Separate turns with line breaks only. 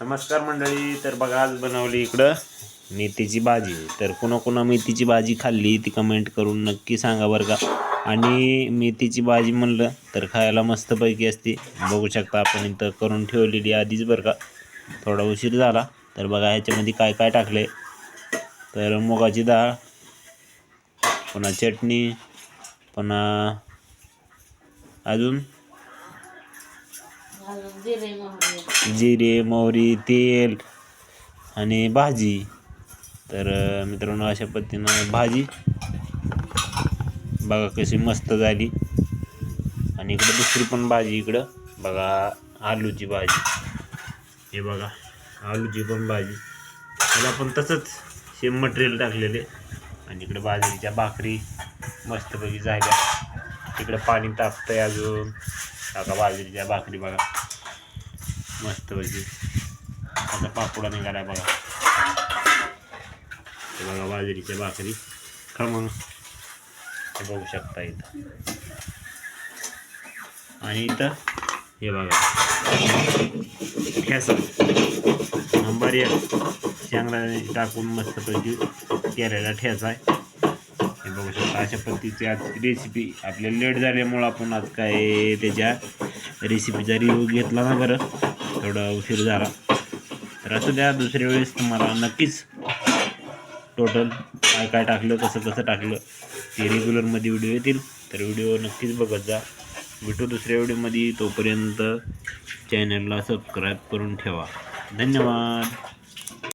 नमस्कार मंडळी तर बघा आज बनवली इकडं मेथीची भाजी. तर कुणा कुणा मेथीची भाजी खाल्ली ती कमेंट करून नक्की सांगा बरं का. आणि मेथीची भाजी म्हणलं तर खायला मस्तपैकी असते. बघू शकता आपण इथं करून ठेवलेली आधीच बरं का. थोडा उशीर झाला तर बघा ह्याच्यामध्ये काय काय टाकले. तर मुगाची डाळ पुन्हा चटणी पुन्हा अजून
जिरे मोहरी.
तेल आणि भाजी. तर मित्रांनो अशा पद्धतीनं भाजी. बघा कशी मस्त झाली. आणि इकडं दुसरी पण भाजी इकडं. बघा आलूची भाजी. हे बघा आलूची पण भाजी. त्याला पण तसंच सेम मटेरियल टाकलेले. आणि इकडं बाजरीच्या भाकरी मस्तपैकी झाल्या. तिकडं पाणी तापतंय अजून. टाका बाजरीच्या भाकरी बघा. मस्त मस्तपैकी आता पापुडा निघाला बघा. हे बघा बाजरीच्या भाकरी. खमंग हे बघू शकता इथं. आणि इथं हे बघा. ठेसा नंबर एक. चांगला टाकून मस्तपैकी केलेला ठेचा आहे. बघू शकता अशा पद्धतीची आज रेसिपी आपल्या लेट झाल्यामुळं आपण आज काय त्याच्या रेसिपीचा रिव्ह्यू घेतला ना बरं. थोडा उशीर झाला. तर असं द्या दुसऱ्या वेळेस तुम्हाला नक्कीच टोटल काय काय टाकलं कसं कसं टाकलं ते रेग्युलरमध्ये व्हिडिओ येतील. तर व्हिडिओ नक्कीच बघत जा. भेटू दुसऱ्या व्हिडिओमध्ये तोपर्यंत चॅनलला सबस्क्राईब करून ठेवा. धन्यवाद.